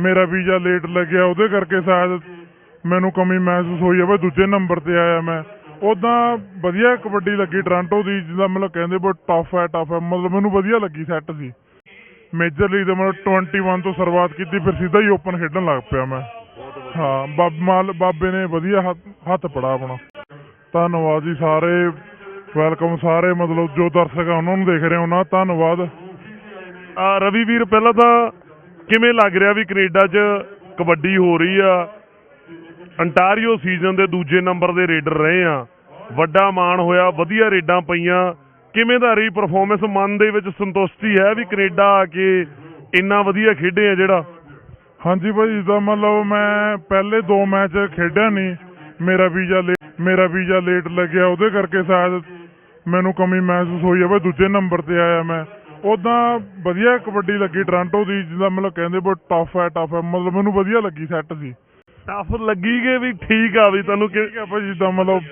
ਮੇਰਾ visa late ਲੱਗਿਆ, ਉਹਦੇ ਕਰਕੇ ਸ਼ਾਇਦ ਮੈਨੂੰ ਕਮੀ ਮਹਿਸੂਸ ਹੋਈ ਹੈ ਬਈ ਦੂਜੇ ਨੰਬਰ ਤੇ ਆਇਆ ਮੈਂ। ਉਦਾਂ ਵਧੀਆ ਕਬੱਡੀ ਲੱਗੀ ਟ੍ਰਾਂਟੋ ਦੀ, ਜਿਹਦਾ ਮਤਲਬ ਕਹਿੰਦੇ ਬਈ ਟਫ ਹੈ ਟਫ ਹੈ। ਮਤਲਬ ਮੈਨੂੰ ਵਧੀਆ ਲੱਗੀ ਸੈੱਟ ਸੀ ਮੇਜਰ ਲੀਗ ਦੇ ਮਤਲਬ 21 ਤੋਂ ਸ਼ੁਰੂਆਤ ਕੀਤੀ, ਫਿਰ ਸਿੱਧਾ ਹੀ ਓਪਨ ਖੇਡਣ ਲੱਗ ਪਿਆ ਮੈਂ। ਹਾਂ, ਬਾਬ ਮਾਲ, ਬਾਬੇ ਨੇ ਵਧੀਆ ਹੱਥ- ਹੱਥ ਪੜਾ ਆਪਣਾ। ਧੰਨਵਾਦ ਜੀ ਸਾਰੇ। ਵੈਲਕਮ ਸਾਰੇ, ਮਤਲਬ ਜੋ ਦਰਸ਼ਕ ਆ, ਉਹਨਾਂ ਨੂੰ ਦੇਖ ਰਹੇ ਹੋ ਨਾ। ਧੰਨਵਾਦ। ਆ ਰਵੀ ਵੀਰ, ਪਹਿਲਾਂ ਤਾਂ ਕਿਵੇਂ ਲੱਗ ਰਿਹਾ ਵੀ ਕੈਨੇਡਾ 'ਚ ਕਬੱਡੀ ਹੋ ਰਹੀ ਆ? ਅੰਟਾਰੀਓ ਸੀਜ਼ਨ ਦੇ ਦੂਜੇ ਨੰਬਰ ਦੇ ਰੇਡਰ ਰਹੇ ਆ। ਵੱਡਾ ਮਾਣ ਹੋਇਆ, ਵਧੀਆ ਰੇਡਾਂ ਪਈਆਂ। ਕਿਵੇਂ ਦਾ ਰਹੀ ਪਰਫਾਰਮੈਂਸ ਮਨ ਦੇ ਵਿੱਚ ਸੰਤੁਸ਼ਟੀ ਹੈ ਵੀ ਕੈਨੇਡਾ ਆ ਕੇ ਇੰਨਾ ਵਧੀਆ ਖੇਡੇ ਆ ਜਿਹੜਾ? ਹਾਂਜੀ ਭਾਈ, ਜਿੱਦਾਂ ਮਤਲਬ ਮੈਂ ਪਹਿਲੇ ਦੋ ਮੈਚ ਖੇਡਿਆ ਨਹੀਂ ਮੇਰਾ ਵੀਜ਼ਾ ਲੇ, ਮੇਰਾ ਵੀਜ਼ਾ ਲੇਟ ਲੱਗਿਆ, ਉਹਦੇ ਕਰਕੇ ਸ਼ਾਇਦ ਮੈਨੂੰ ਕਮੀ ਮਹਿਸੂਸ ਹੋਈ ਹੈ ਬਈ ਦੂਜੇ ਨੰਬਰ ਤੇ ਆਇਆ ਮੈਂ। ਉਦਾਂ ਵਧੀਆ ਕਬੱਡੀ ਲੱਗੀ ਟ੍ਰਾਂਟੋ ਦੀ ਜਿਹਦਾ ਮਤਲਬ ਕਹਿੰਦੇ ਬਈ ਟਫ ਹੈ ਟਫ ਹੈ। ਮਤਲਬ ਮੈਨੂੰ ਵਧੀਆ ਲੱਗੀ ਸੈੱਟ ਸੀ ਟਫ ਲੱਗੀ ਕਿ ਵੀ ਠੀਕ ਆ ਵੀ ਤੁਹਾਨੂੰ ਕਿ ਠੀਕ ਹੈ ਜਿੱਦਾਂ ਮਤਲਬ।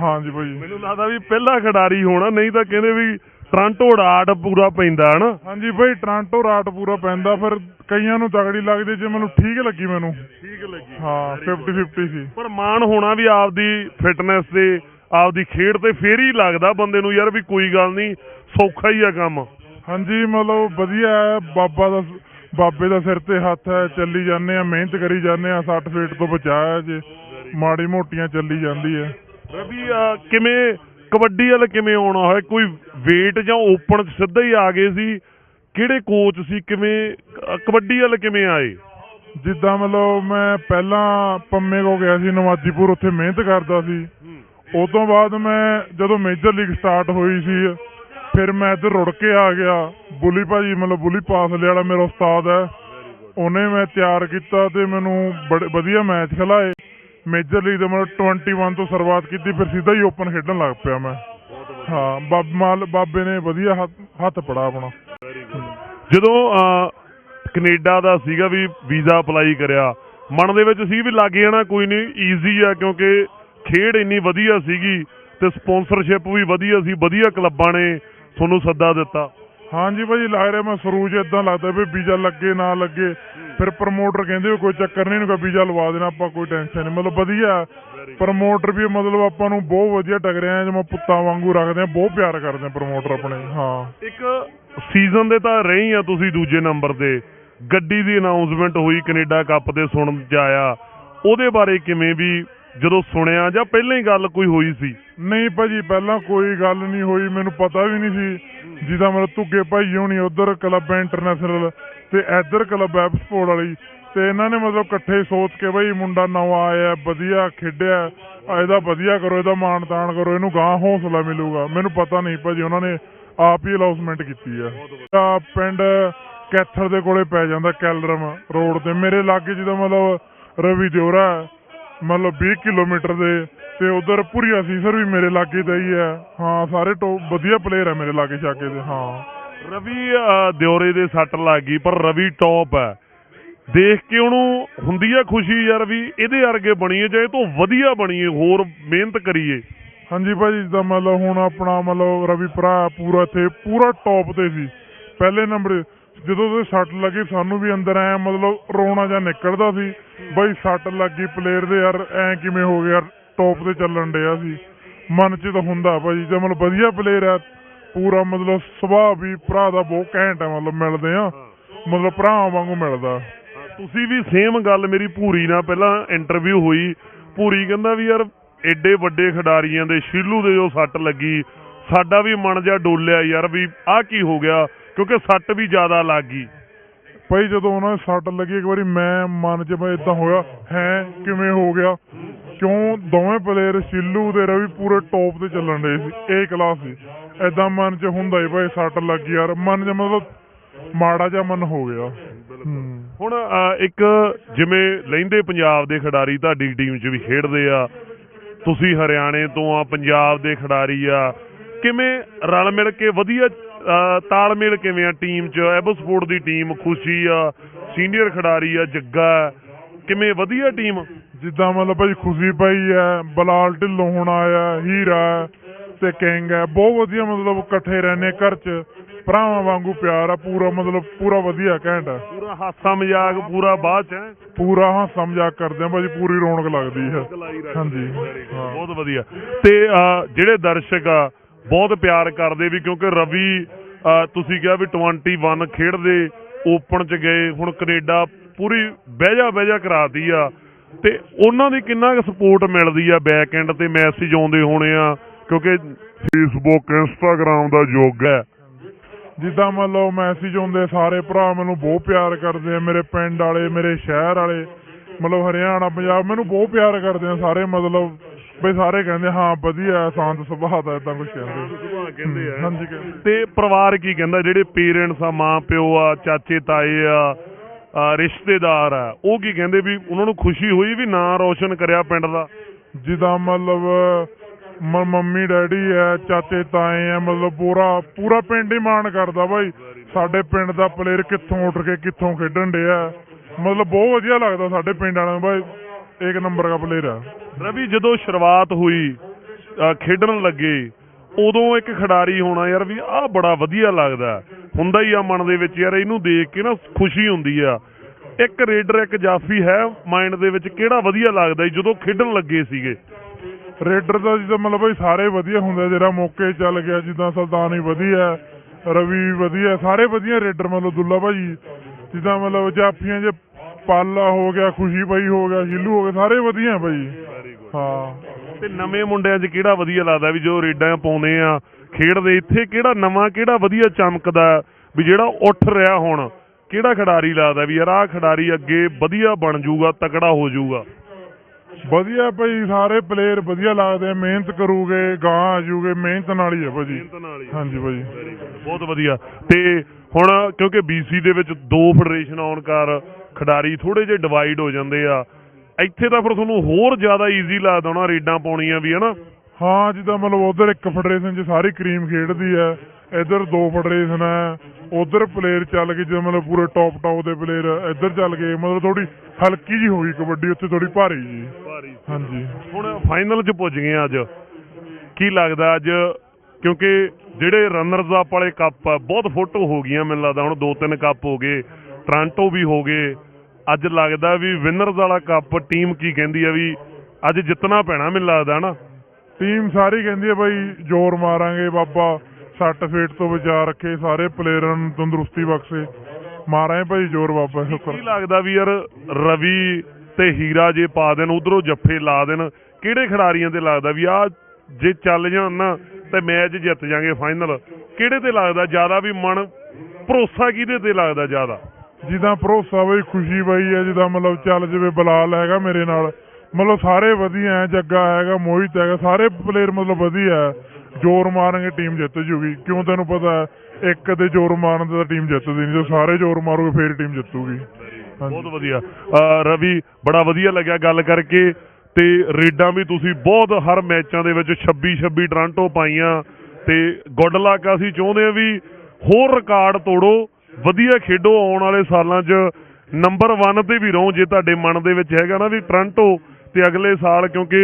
ਹਾਂਜੀ ਭਾਈ। ਮੈਨੂੰ ਲੱਗਦਾ ਵੀ ਪਹਿਲਾ ਖਿਡਾਰੀ ਹੋਣਾ ਨਹੀਂ ਤਾਂ ਕਹਿੰਦੇ ਵੀ ਟ੍ਰਾਂਟੋ ਰਾਟ ਪੂਰਾ ਪੈਂਦਾ ਹਨਾ? ਹਾਂਜੀ ਭਾਈ ਟ੍ਰਾਂਟੋ ਰਾਟ ਪੂਰਾ ਪੈਂਦਾ ਫਿਰ ਕਈਆਂ ਨੂੰ ਤਗੜੀ ਲੱਗਦੀ ਜੇ ਮੈਨੂੰ ਠੀਕ ਲੱਗੀ ਮੈਨੂੰ। ਠੀਕ ਲੱਗੀ। ਹਾਂ 50 50 ਸੀ। ਪਰ ਮਾਣ ਹੋਣਾ ਵੀ ਆਪਦੀ ਫਿਟਨੈਸ ਤੇ ਆਪਦੀ ਖੇਡ ਤੇ ਫੇਰ ਹੀ ਲੱਗਦਾ ਬੰਦੇ ਨੂੰ ਯਾਰ ਵੀ ਕੋਈ ਗੱਲ ਨਹੀਂ ਸੌਖਾ ਹੀ ਆ ਕੰਮ। ਹਾਂਜੀ ਮਤਲਬ ਵਧੀਆ ਹੈ। ਬਾਬਾ ਦਾ ਬਾਬੇ ਦਾ ਸਿਰ ਤੇ ਹੱਥ ਹੈ ਚੱਲੀ ਜਾਂਦੇ ਆ ਮਿਹਨਤ ਕਰੀ ਜਾਂਦੇ ਆ 60 ਫੀਟ ਤੋਂ ਬਚਾਇਆ ਜੇ। ਮਾੜੀ ਮੋਟੀਆਂ ਚੱਲੀ ਜਾਂਦੀ ਹੈ। ਰਵੀ ਅਹ, ਕਿਵੇਂ ਕਬੱਡੀ ਵਾਲ ਕਿਵੇਂ ਆਉਣਾ ਹੋਇਆ? ਕੋਈ ਵੇਟ ਜਾਂ ਓਪਨ ਸਿੱਧਾ ਹੀ ਆ ਗਏ ਸੀ? ਕਿਹੜੇ ਕੋਚ ਸੀ? ਕਿਵੇਂ ਅਹ, ਕਬੱਡੀ ਵਾਲ ਕਿਵੇਂ ਆਏ? ਜਿੱਦਾਂ ਮਤਲਬ ਮੈਂ ਪਹਿਲਾਂ ਪੰਮੇ ਕੋ ਗਿਆ ਸੀ ਨਵਾਜੀਪੁਰ ਉੱਥੇ ਮਿਹਨਤ ਕਰਦਾ ਸੀ। ਉਸ ਤੋਂ ਬਾਅਦ ਮੈਂ ਜਦੋਂ ਮੇਜਰ ਲੀਗ ਸਟਾਰਟ ਹੋਈ ਸੀ ਫਿਰ ਮੈਂ ਇੱਧਰ ਰੁੜ ਕੇ ਆ ਗਿਆ। ਬੁਲੀ ਭਾਜੀ ਮਤਲਬ ਬੁਲੀ ਪਾਸਲੇ ਵਾਲਾ ਮੇਰਾ ਉਸਤਾਦ ਹੈ। ਉਹਨੇ ਮੈਂ ਤਿਆਰ ਕੀਤਾ ਤੇ ਮੈਨੂੰ ਬੜੇ ਵਧੀਆ ਮੈਚ ਖਿਲਾਏ। ਮੇਜਰ ਲੀਗ ਦੇ ਮਤਲਬ 21 ਤੋਂ ਸ਼ੁਰੂਆਤ ਕੀਤੀ ਫਿਰ ਸਿੱਧਾ ਹੀ ਓਪਨ ਖੇਡਣ ਲੱਗ ਪਿਆ ਮੈਂ। ਹਾਂ ਬਾਬ ਮਾਲ ਬਾਬੇ ਨੇ ਵਧੀਆ ਹੱਥ- ਪੜਾ ਆਪਣਾ। ਜਦੋਂ ਅਹ, ਕੈਨੇਡਾ ਦਾ ਸੀਗਾ ਵੀ ਵੀਜ਼ਾ ਅਪਲਾਈ ਕਰਿਆ ਮਨ ਦੇ ਵਿੱਚ ਸੀ ਵੀ ਲੱਗ ਜਾਣਾ ਕੋਈ ਨਹੀਂ ਈਜ਼ੀ ਆ ਕਿਉਂਕਿ ਖੇਡ ਇੰਨੀ ਵਧੀਆ ਸੀਗੀ ਤੇ ਸਪਾਂਸਰਸ਼ਿਪ ਵੀ ਵਧੀਆ ਸੀ ਵਧੀਆ ਕਲੱਬਾਂ ਨੇ ਤੁਹਾਨੂੰ ਸੱਦਾ ਦਿੱਤਾ। ਹਾਂਜੀ ਭਾਜੀ ਲੱਗ ਰਿਹਾ ਮੈਂ ਸਰੂਜ ਇਦਾਂ ਲੱਗਦਾ ਵੀ ਵੀਜ਼ਾ ਲੱਗੇ ਨਾ ਲੱਗੇ। ਫਿਰ ਪ੍ਰਮੋਟਰ ਕਹਿੰਦੇ ਕੋਈ ਚੱਕਰ ਨਹੀਂ ਇਹਨੂੰ ਵੀਜ਼ਾ ਲਵਾ ਦੇਣਾ ਆਪਾਂ ਕੋਈ ਟੈਨਸ਼ਨ ਨਹੀਂ। ਮਤਲਬ ਵਧੀਆ। ਪ੍ਰਮੋਟਰ ਵੀ ਮਤਲਬ ਆਪਾਂ ਨੂੰ ਬਹੁਤ ਵਧੀਆ ਟਕਰੇ ਆ ਜਿਵੇਂ ਪੁੱਤਾਂ ਵਾਂਗੂ ਰੱਖਦੇ ਆ ਬਹੁਤ ਪਿਆਰ ਕਰਦੇ ਆ ਪ੍ਰਮੋਟਰ ਆਪਣੇ। ਹਾਂ। ਇੱਕ ਸੀਜ਼ਨ ਦੇ ਤਾਂ ਰਹੇ ਆ ਤੁਸੀਂ ਦੂਜੇ ਨੰਬਰ ਤੇ। ਗੱਡੀ ਦੀ ਅਨਾਉਂਸਮੈਂਟ ਹੋਈ ਕੈਨੇਡਾ ਕੱਪ ਦੇ ਸੁਣਨ ਚ ਆਇਆ। ਉਹਦੇ ਬਾਰੇ ਕਿਵੇਂ ਵੀ ਜਦੋਂ ਸੁਣਿਆ ਜਾਂ ਪਹਿਲਾਂ ਹੀ ਗੱਲ ਕੋਈ ਹੋਈ ਸੀ? ਨਹੀਂ ਭਾਜੀ, ਪਹਿਲਾਂ ਕੋਈ ਗੱਲ ਨਹੀਂ ਹੋਈ, ਮੈਨੂੰ ਪਤਾ ਵੀ ਨਹੀਂ ਸੀ। ਜਿਹਦਾ ਮਤਲਬ ਤੁੱਗੇ ਭਾਈ ਹੋਣੀ ਉਧਰ ਕਲੱਬ ਇੰਟਰਨੈਸ਼ਨਲ ਤੇ ਇੱਧਰ ਕਲੱਬ ਹੈ ਸਪੋਰਟ ਵਾਲੀ ਤੇ ਇਹਨਾਂ ਨੇ ਮਤਲਬ ਇਕੱਠੇ ਸੋਚ ਕੇ ਬਈ ਮੁੰਡਾ ਨਵਾਂ ਆਇਆ, ਵਧੀਆ ਖੇਡਿਆ ਇਹਦਾ ਵਧੀਆ ਕਰੋ, ਇਹਦਾ ਮਾਣ ਤਾਣ ਕਰੋ, ਇਹਨੂੰ ਗਾਂ ਹੌਸਲਾ ਮਿਲੂਗਾ। ਮੈਨੂੰ ਪਤਾ ਨਹੀਂ ਭਾਜੀ, ਉਹਨਾਂ ਨੇ ਆਪ ਹੀ ਅਨਾਉਂਸਮੈਂਟ ਕੀਤੀ ਆ। ਪਿੰਡ ਕੈਥਰ ਦੇ ਕੋਲੇ ਪੈ ਜਾਂਦਾ ਕੈਲਰਮ ਰੋਡ ਤੇ, ਮੇਰੇ ਲਾਗੇ ਜਿਹਦਾ ਮਤਲਬ ਰਵੀ ਦਿਓਰਾ ਹੈ, ਮਤਲਬ 20 ਕਿਲੋਮੀਟਰ ਦੇ ਤੇ ਉਧਰ ਪੁਰੀਆ ਸੀਸਰ ਵੀ ਮੇਰੇ ਲਾਗੇ ਦਾ ਹੀ ਹੈ। ਹਾਂ ਸਾਰੇ ਟੋਪ ਵਧੀਆ ਪਲੇਅਰ ਹੈ ਮੇਰੇ ਲਾਗੇ ਛਾਗੇ ਦੇ ਹਾਂ। ਰਵੀ ਦਿਓਰੇ ਦੇ ਸੱਟ ਲੱਗ ਗਈ ਪਰ ਰਵੀ ਟੌਪ ਹੈ। ਦੇਖ ਕੇ ਉਹਨੂੰ ਹੁੰਦੀ ਆ ਖੁਸ਼ੀ ਯਾਰ ਵੀ ਇਹਦੇ ਵਰਗੇ ਬਣੀਏ ਜਾਂ ਇਹ ਤੋਂ ਵਧੀਆ ਬਣੀਏ ਹੋਰ ਮਿਹਨਤ ਕਰੀਏ। ਹਾਂਜੀ ਭਾਜੀ ਜਿੱਦਾਂ ਮਤਲਬ ਹੁਣ ਆਪਣਾ ਮਤਲਬ ਰਵੀ ਭਰਾ ਪੂਰਾ ਇੱਥੇ ਪੂਰਾ ਟੌਪ ਤੇ ਸੀ। ਪਹਿਲੇ ਨੰਬਰ ਜਦੋਂ ਤੇ ਸੱਟ ਲੱਗੀ ਸਾਨੂੰ ਵੀ ਅੰਦਰ ਐ ਮਤਲਬ ਰੋਣਾ ਜਾਂ ਨਿਕਲਦਾ ਸੀ, ਬਈ ਸੱਟ ਲੱਗੀ ਪਲੇਅਰ ਦੇ ਯਾਰ, ਐ ਕਿਵੇਂ ਹੋ ਗਿਆ ਟੌਪ ਤੇ ਚੱਲਣ ਡਿਆ ਸੀ। ਮਨ 'ਚ ਤਾਂ ਹੁੰਦਾ ਭਾਜੀ ਜੇ ਮਤਲਬ ਵਧੀਆ ਪਲੇਅਰ ਆ, ਪੂਰਾ ਮਤਲਬ ਸੁਭਾਅ ਵੀ ਭਰਾ ਦਾ ਬਹੁਤ ਘੈਂਟ ਹੈ ਮਤਲਬ ਮਿਲਦੇ ਆ। ਮਤਲਬ ਭਰਾਵਾਂ ਵਾਂਗੂ ਮਿਲਦਾ। ਤੁਸੀਂ ਵੀ ਸੇਮ ਗੱਲ ਮੇਰੀ ਭੂਰੀ ਨਾਲ ਪਹਿਲਾਂ ਇੰਟਰਵਿਊ ਹੋਈ। ਭੂਰੀ ਕਹਿੰਦਾ ਵੀ ਯਾਰ ਐਡੇ ਵੱਡੇ ਖਿਡਾਰੀਆਂ ਦੇ, ਸ਼ੀਲੂ ਦੇ ਜੋ ਸੱਟ ਲੱਗੀ, ਸਾਡਾ ਵੀ ਮਨ ਜਿਹਾ ਡੋਲਿਆ ਯਾਰ ਵੀ ਆਹ ਕੀ ਹੋ ਗਿਆ। ਕਿਉਂਕਿ ਸੱਟ ਵੀ ਜ਼ਿਆਦਾ ਲੱਗ ਗਈ। ਭਾਈ ਜਦੋਂ ਉਹਨਾਂ ਦੇ ਸੱਟ ਲੱਗੀ ਇੱਕ ਵਾਰੀ ਮੈਂ ਮਨ 'ਚ ਮੈਂ ਇਦਾਂ ਹੋਇਆ ਹੈ ਕਿਵੇਂ ਹੋ ਗਿਆ? ਕਿਉਂ ਦੋਵੇਂ ਪਲੇਅਰ ਸ਼ਿੱਲੂ ਤੇ ਰਵੀ ਪੂਰੇ ਟੌਪ ਤੇ ਚੱਲਣ ਦੇ ਸੀ ਏ ਕਲਾਸ ਸੀ। ਐਦਾਂ ਮਨ 'ਚ ਹੁੰਦਾ ਹੀ ਭਾਈ ਸੱਟ ਲੱਗੀ ਯਾਰ ਮਨ 'ਚ ਮਤਲਬ ਮਾੜਾ ਜਿਹਾ ਮਨ ਹੋ ਗਿਆ। ਹੁਣ ਇੱਕ ਜਿਵੇਂ ਲਹਿੰਦੇ ਪੰਜਾਬ ਦੇ ਖਿਡਾਰੀ ਤੁਹਾਡੀ ਟੀਮ 'ਚ ਵੀ ਖੇਡਦੇ ਆ ਤੁਸੀਂ ਹਰਿਆਣੇ ਤੋਂ ਆ ਪੰਜਾਬ ਦੇ ਖਿਡਾਰੀ ਆ ਕਿਵੇਂ ਰਲ ਮਿਲ ਕੇ ਵਧੀਆ ਤਾਲਮੇਲ ਕਿਵੇਂ ਆ ਟੀਮ 'ਚ? ਐਬੋ ਸਪੋਰਟ ਦੀ ਟੀਮ ਖੁਸ਼ੀ ਆ ਸੀਨੀਅਰ ਖਿਡਾਰੀ ਆ ਜੱਗਾ। ਕਿਵੇਂ ਵਧੀਆ ਟੀਮ ਜਿੱਦਾਂ ਮਤਲਬ ਭਾਈ ਖੁਸ਼ੀ ਪਈ ਹੈ ਬਲਾਲ ਢਿੱਲੋਂ ਹੁਣ ਆਇਆ ਹੀਰਾ ਤੇ ਕਿੰਗ ਹੈ ਬਹੁਤ ਵਧੀਆ ਮਤਲਬ ਇਕੱਠੇ ਰਹਿੰਦੇ ਘਰ 'ਚ। ਭਰਾਵਾਂ ਵਾਂਗੂ ਪਿਆਰ ਆ ਪੂਰਾ ਮਤਲਬ ਪੂਰਾ ਵਧੀਆ ਘੈਂਟ ਆ। ਪੂਰਾ ਹਾਸਾ ਮਜ਼ਾਕ ਪੂਰਾ ਬਾਅਦ ਚ ਹੈ? ਪੂਰਾ ਹਾਸਾ ਮਜ਼ਾਕ ਕਰਦੇ ਆ ਭਾਜੀ ਪੂਰੀ ਰੌਣਕ ਲੱਗਦੀ ਹੈ। ਹਾਂਜੀ। ਹਾਂ। ਬਹੁਤ ਵਧੀਆ। ਤੇ ਅਹ, ਜਿਹੜੇ ਦਰਸ਼ਕ ਆ ਬਹੁਤ ਪਿਆਰ ਕਰਦੇ ਵੀ ਕਿਉਂਕਿ ਰਵੀ ਤੁਸੀਂ ਕਿਹਾ ਵੀ 21 ਖੇਡਦੇ ਓਪਨ ਚ ਗਏ, ਹੁਣ ਕੈਨੇਡਾ ਪੂਰੀ ਬਹਿਜਾ ਬਹਿਜਾ ਕਰਾਤੀ ਆ। ਤੇ ਉਹਨਾਂ ਦੀ ਕਿੰਨਾ ਕੁ ਸਪੋਰਟ ਮਿਲਦੀ ਆ ਬੈਕ ਐਂਡ ਤੇ ਮੈਸੇਜ ਆਉਂਦੇ ਹੋਣੇ ਆ, ਕਿਉਂਕਿ ਫੇਸਬੁੱਕ ਇੰਸਟਾਗ੍ਰam ਦਾ ਯੁੱਗ ਹੈ। ਜਿੱਦਾਂ ਮੰਨ ਲਓ ਮੈਸੇਜ ਆਉਂਦੇ, ਸਾਰੇ ਭਰਾ ਮੈਨੂੰ ਬਹੁਤ ਪਿਆਰ ਕਰਦੇ ਆ, ਮੇਰੇ ਪਿੰਡ ਵਾਲੇ, ਮੇਰੇ ਸ਼ਹਿਰ ਵਾਲੇ, ਮਤਲਬ ਹਰਿਆਣਾ, ਪੰਜਾਬ, ਮੈਨੂੰ ਬਹੁਤ ਪਿਆਰ ਕਰਦੇ ਆ ਸਾਰੇ, ਮਤਲਬ ਬਈ ਸਾਰੇ ਕਹਿੰਦੇ ਹਾਂ ਵਧੀਆ ਸ਼ਾਂਤ ਸੁਭਾਅ ਦਾ ਇਦਾਂ ਕੁਝ ਕਹਿੰਦੇ। ਕਹਿੰਦੇ ਆ। ਹਾਂਜੀ ਕਹਿੰਦੇ। ਤੇ ਪਰਿਵਾਰ ਕੀ ਕਹਿੰਦਾ? ਜਿਹੜੇ ਪੇਰੈਂਟਸ ਆ ਮਾਂ ਪਿਓ ਆ ਚਾਚੇ ਤਾਏ ਆ ਆ, ਰਿਸ਼ਤੇਦਾਰ ਆ ਉਹ ਕੀ ਕਹਿੰਦੇ ਵੀ ਉਹਨਾਂ ਨੂੰ ਖੁਸ਼ੀ ਹੋਈ ਵੀ ਨਾਂ ਰੋਸ਼ਨ ਕਰਿਆ ਪਿੰਡ ਦਾ? ਜਿੱਦਾਂ ਮਤਲਬ ਮ- ਮੰਮੀ ਡੈਡੀ ਹੈ ਚਾਚੇ ਤਾਏ ਹੈ ਮਤਲਬ ਪੂਰਾ ਪੂਰਾ ਪਿੰਡ ਹੀ ਮਾਣ ਕਰਦਾ ਬਾਈ। ਸਾਡੇ ਪਿੰਡ ਦਾ ਪਲੇਅਰ ਕਿੱਥੋਂ ਉੱਠ ਕੇ ਕਿੱਥੋਂ ਖੇਡਣ ਡਿਆ? ਮਤਲਬ ਬਹੁਤ ਵਧੀਆ ਲੱਗਦਾ ਸਾਡੇ ਪਿੰਡ ਵਾਲਿਆਂ ਨੂੰ ਬਾਈ। ਇੱਕ ਨੰਬਰ ਦਾ ਪਲੇਅਰ ਆ। ਰਵੀ, ਜਦੋਂ ਸ਼ੁਰੂਆਤ ਹੋਈ ਖੇਡਣ ਲੱਗੇ, ਉਦੋਂ ਇੱਕ ਖਿਡਾਰੀ ਹੋਣਾ, ਯਾਰ ਵੀ ਆਹ ਬੜਾ ਵਧੀਆ ਲੱਗਦਾ। ਹੁੰਦਾ ਹੀ ਆ ਮਨ ਦੇ ਵਿੱਚ, ਯਾਰ ਇਹਨੂੰ ਦੇਖ ਕੇ ਨਾ ਖੁਸ਼ੀ ਹੁੰਦੀ ਆ। ਇੱਕ ਰੇਡਰ, ਇੱਕ ਜਾਫੀ ਹੈ ਮਾਈਂਡ ਦੇ ਵਿੱਚ ਕਿਹੜਾ ਵਧੀਆ ਲੱਗਦਾ ਜਦੋਂ ਖੇਡਣ ਲੱਗੇ ਸੀਗੇ। ਰੇਡਰ ਦਾ ਜਿੱਦਾਂ ਮਤਲਬ ਬਾਈ ਸਾਰੇ ਵਧੀਆ ਹੁੰਦੇ ਜਿਹੜਾ ਮੌਕੇ ਚੱਲ ਗਿਆ, ਜਿੱਦਾਂ ਸੁਲਤਾਨ ਵੀ ਵਧੀਆ, ਰਵੀ ਵਧੀਆ, ਸਾਰੇ ਵਧੀਆ ਰੇਡਰ ਮਤਲਬ ਦੁੱਲਾ ਭਾਜੀ ਜਿੱਦਾਂ ਮਤਲਬ ਜਾਫੀਆਂ ਜੇ ਪਾਲਾ ਹੋ ਗਿਆ ਖੁਸ਼ੀ ਬਾਈ ਹੋ ਗਿਆ ਸ਼ਿੱਲੂ ਹੋ ਗਿਆ ਸਾਰੇ ਵਧੀਆ ਭਾਈ ਹਾਂ। ਤੇ ਨਵੇਂ ਮੁੰਡਿਆਂ 'ਚ ਕਿਹੜਾ ਵਧੀਆ ਲੱਗਦਾ ਵੀ ਜੋ ਰੇਡਾਂ ਪਾਉਂਦੇ ਆ ਖੇਡਦੇ ਇੱਥੇ ਕਿਹੜਾ ਨਵਾਂ ਕਿਹੜਾ ਵਧੀਆ ਚਮਕਦਾ ਵੀ ਜਿਹੜਾ ਉੱਠ ਰਿਹਾ ਹੁਣ ਕਿਹੜਾ ਖਿਡਾਰੀ ਲੱਗਦਾ ਵੀ ਯਾਰ ਆਹ ਖਿਡਾਰੀ ਅੱਗੇ ਵਧੀਆ ਬਣ ਜਾਊਗਾ ਤਕੜਾ ਹੋ ਜਾਊਗਾ। ਵਧੀਆ ਭਾਈ ਸਾਰੇ ਪਲੇਅਰ ਵਧੀਆ ਲੱਗਦੇ ਆ ਮਿਹਨਤ ਕਰੂਗੇ ਗਾਂ ਆ ਜੂਗੇ ਮਿਹਨਤ ਨਾਲ ਹੀ ਆ ਭਾਜੀ। ਹਾਂਜੀ ਭਾਜੀ। ਬਹੁਤ ਵਧੀਆ। ਤੇ ਹੁਣ ਕਿਉਂਕਿ BC ਦੇ ਵਿੱਚ ਦੋ ਫੈਡਰੇਸ਼ਨ ਆਉਣ ਕਰ ਖਿਡਾਰੀ ਥੋੜੇ ਜਿਹੇ ਡਿਵਾਈਡ ਹੋ ਜਾਂਦੇ ਆ। ਇੱਥੇ ਤਾਂ ਫਿਰ ਤੁਹਾਨੂੰ ਹੋਰ ਜ਼ਿਆਦਾ ਈਜ਼ੀ ਲੱਗਦਾ ਹੋਣਾ ਰੇਡਾਂ ਪਾਉਣੀਆਂ ਵੀ ਹਨਾ? ਹਾਂ ਜਿੱਦਾਂ ਮਤਲਬ ਉਧਰ ਇੱਕ ਫੈਡਰੇਸ਼ਨ 'ਚ ਸਾਰੀ ਕਰੀਮ ਖੇਡਦੀ ਆ ਇੱਧਰ ਦੋ ਫੈਡਰੇਸ਼ਨ ਆ ਉਧਰ ਪਲੇਅਰ ਚੱਲ ਗਏ ਜਿਵੇਂ ਮਤਲਬ ਪੂਰੇ ਟੌਪ ਟੌਪ ਦੇ ਪਲੇਅਰ ਇੱਧਰ ਚੱਲ ਗਏ ਮਤਲਬ ਥੋੜੀ ਹਲਕੀ ਜੀ ਹੋ ਗਈ ਕਬੱਡੀ ਉੱਥੇ ਥੋੜੀ ਭਾਰੀ ਜੀ। ਹਾਂਜੀ। ਹੁਣ ਫਾਈਨਲ 'ਚ ਪੁੱਜ ਗਏ ਅੱਜ। ਕੀ ਲੱਗਦਾ ਅੱਜ ਕਿਉਂਕਿ ਜਿਹੜੇ ਰਨਰਸ ਅਪ ਵਾਲੇ ਕੱਪ ਆ ਬਹੁਤ ਫੋਟੋ ਹੋ ਗਈਆਂ ਮੈਨੂੰ ਲੱਗਦਾ ਹੁਣ ਦੋ ਤਿੰਨ ਕੱਪ ਹੋ ਗਏ ਟ੍ਰਾਂਟੋ ਵੀ ਹੋ ਗਏ। ਅੱਜ ਲੱਗਦਾ ਵੀ ਵਿਨਰਸ ਵਾਲਾ ਕੱਪ ਟੀਮ ਕੀ ਕਹਿੰਦੀ ਆ ਵੀ ਅੱਜ ਜਿੱਤਣਾ ਪੈਣਾ ਮੈਨੂੰ ਲੱਗਦਾ ਨਾ ਟੀਮ ਸਾਰੀ ਕਹਿੰਦੀ ਆ ਬਾਈ ਜ਼ੋਰ ਮਾਰਾਂਗੇ ਬਾਬਾ ਸੱਟ ਫੇਟ ਤੋਂ ਬਚਾ ਰੱਖੇ ਸਾਰੇ ਪਲੇਅਰਾਂ ਨੂੰ ਤੰਦਰੁਸਤੀ ਬਖਸ਼ੇ। ਮਾਰਾਂਗੇ ਭਾਈ ਜ਼ੋਰ ਬਾਬਾ ਸ਼ੁਕਰ। ਕੀ ਲੱਗਦਾ ਵੀ ਯਾਰ ਰਵੀ ਤੇ ਹੀਰਾ ਜੇ ਪਾ ਦੇਣ ਉਧਰੋਂ ਜੱਫੇ ਲਾ ਦੇਣ ਕਿਹੜੇ ਖਿਡਾਰੀਆਂ ਤੇ ਲੱਗਦਾ ਵੀ ਆ ਜੇ ਚੱਲ ਜਾਣ ਨਾ ਤੇ ਮੈਚ ਜਿੱਤ ਜਾਾਂਗੇ ਫਾਈਨਲ। ਕਿਹੜੇ ਤੇ ਲੱਗਦਾ ਜ਼ਿਆਦਾ ਵੀ ਮਨ? ਭਰੋਸਾ ਕਿਹਦੇ ਤੇ ਲੱਗਦਾ ਜ਼ਿਆਦਾ? ਜਿੱਦਾਂ ਭਰੋਸਾ ਬਈ ਖੁਸ਼ੀ ਬਈ ਹੈ ਜਿੱਦਾਂ ਮਤਲਬ ਚੱਲ ਜਵੇ ਬਲਾਲ ਹੈਗਾ ਮੇਰੇ ਨਾਲ। ਮਤਲਬ ਸਾਰੇ ਵਧੀਆ ਹੈ ਜੱਗਾ ਹੈਗਾ ਮੋਹਿਤ ਹੈਗਾ ਸਾਰੇ ਪਲੇਅਰ ਮਤਲਬ ਵਧੀਆ ਜ਼ੋਰ ਮਾਰਾਂਗੇ ਟੀਮ ਜਿੱਤ ਜੂਗੀ। ਕਿਉਂ ਤੈਨੂੰ ਪਤਾ ਇੱਕ ਦੇ ਜ਼ੋਰ ਮਾਰਨ ਤੇ ਟੀਮ ਜਿੱਤਦੀ ਨਹੀਂ ਜੇ ਸਾਰੇ ਜ਼ੋਰ ਮਾਰੋਗੇ ਫੇਰ ਟੀਮ ਜਿੱਤੂਗੀ। ਬਹੁਤ ਵਧੀਆ। ਰਵੀ ਬੜਾ ਵਧੀਆ ਲੱਗਿਆ ਗੱਲ ਕਰਕੇ। ਤੇ ਰੇਡਾਂ ਵੀ ਤੁਸੀਂ ਬਹੁਤ ਹਰ ਮੈਚਾਂ ਦੇ ਵਿੱਚ 26 26 ਟਰਾਂਟੋ ਪਾਈਆਂ ਤੇ ਗੁੱਡ ਲੱਕ ਅਸੀਂ ਚਾਹੁੰਦੇ ਆ ਵੀ ਹੋਰ ਰਿਕਾਰਡ ਤੋੜੋ ਵਧੀਆ ਖੇਡੋ ਆਉਣ ਵਾਲੇ ਸਾਲਾਂ 'ਚ ਨੰਬਰ 1 ਤੇ ਵੀ ਰਹੋ ਜੇ ਤੁਹਾਡੇ ਮਨ ਦੇ ਵਿੱਚ ਹੈਗਾ ਨਾ ਵੀ ਟਰਾਂਟੋ ਤੇ ਅਗਲੇ ਸਾਲ ਕਿਉਂਕਿ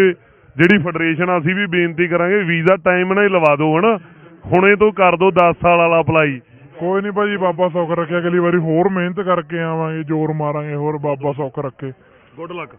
ਜਿਹੜੀ ਫੈਡਰੇਸ਼ਨ ਆ ਅਸੀਂ ਵੀ ਬੇਨਤੀ ਕਰਾਂਗੇ ਵੀਜ਼ਾ ਟਾਈਮ ਨਾਲ ਹੀ ਲਵਾ ਦਿਓ ਹਨਾ? ਹੁਣੇ ਤੋਂ ਕਰ ਦਿਓ 10 ਸਾਲ ਵਾਲਾ ਅਪਲਾਈ ਕੋਈ ਨਹੀਂ ਭਾਜੀ ਬਾਬਾ ਸੁੱਖ ਰੱਖਿਆ ਅਗਲੀ ਵਾਰੀ ਹੋਰ ਮਿਹਨਤ ਕਰਕੇ ਆਵਾਂਗੇ ਜ਼ੋਰ ਮਾਰਾਂਗੇ ਹੋਰ ਬਾਬਾ ਸੁੱਖ ਰੱਖੇ। Good luck